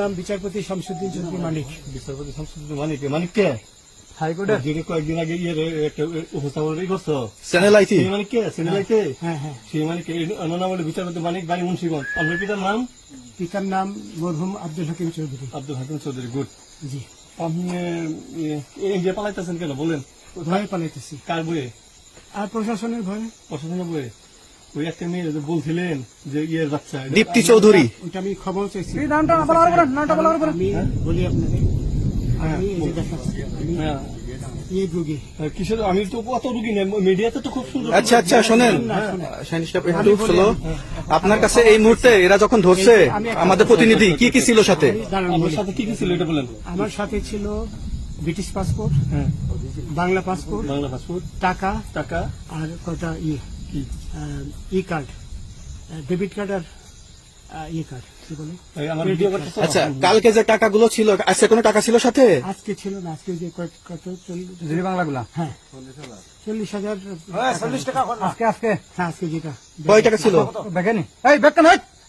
নাম বিচারপতি শামসুদ্দিন চৌধুরী মানিক। বিচারপতি শামসুদ্দিন মানিক মানিক কে? হাইকোর্টের যিনি কয়েকদিন আগে ইয়ে একটা উপস্থাপন করছ চ্যানেল আইতি? সেই মানিক কে? সিনেলাইতে হ্যাঁ হ্যাঁ সেই মানিক নাম হলো বিচারপতি মানিক বাড়ি মুন্সিগঞ্জ। আপনার পিতার নাম? পিতার নাম মরহুম আব্দুল হাকিম চৌধুরী। আব্দুল হাকিম চৌধুরী গুড। জি। আপনি ইন্ডিয়া পালাইতেছেন কেন? বলেন। ভয়ে পালাইতেছি। কার বইয়ে? আর প্রশাসনের ভয়ে প্রশাসনের বইয়ে? ওই একটা মেয়ে বলছিলেন যে ইয়ের বাচ্চা দীপ্তি চৌধুরী। ওটা আমি খবর চাইছি। নামটা বলা বলেন নামটা বলা বলেন। আমি বলি আপনাকে আমি এই যে হ্যাঁ। কিসের আমি তো অত রুগী নেই মিডিয়াতে তো খুব সুন্দর আচ্ছা আচ্ছা শোনেন। আপনার কাছে এই মুহূর্তে এরা যখন ধরছে আমাদের প্রতিনিধি কি কি ছিল সাথে? সাথে কি কি ছিল এটা বলেন। আমার সাথে ছিল ব্রিটিশ পাসপোর্ট হ্যাঁ। Bangla passport Bangla passport. টাকা টাকা। আর কটা ইয়ে। ই কার্ড ডেবিট কার্ড আর ই কার্ড কি বলে? আচ্ছা কালকে যে টাকাগুলো ছিল আজকে কোনো টাকা ছিল সাথে? আজকে ছিল না আজকে যে কত কত চল্লিশ বাংলাগুলা? হ্যাঁ। চল্লিশ হাজার। চল্লিশ টাকা আজকে আজকে। হ্যাঁ আজকে যেটা। কয় টাকা ছিল? বেকেনি এই বেকেন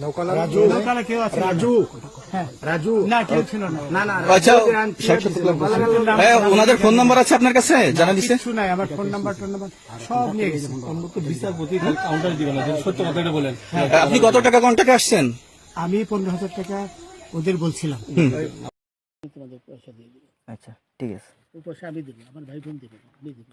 নৌকালা কেউ আছে? রাজু। রাজু। না কেউ ছিল না। না ষাট সত্তর লাখ বলছে। ওনাদের ফোন নাম্বার আছে আপনার কাছে? জানা দিছে নাই আমার ফোন নাম্বার টোন নাম্বার সব নিয়ে গেছে। বিচারপতি কাউন্টার দিবে সত্য কথা বলেন। আপনি কত টাকা কন্টাকে আসছেন? আমি পনেরো হাজার টাকা ওদের বলছিলাম। তোমাদের পয়সা দিয়ে দিবো আচ্ছা ঠিক আছে। পয়সা আমি দেবো আমার ভাই বোন দেবে আমি দেবো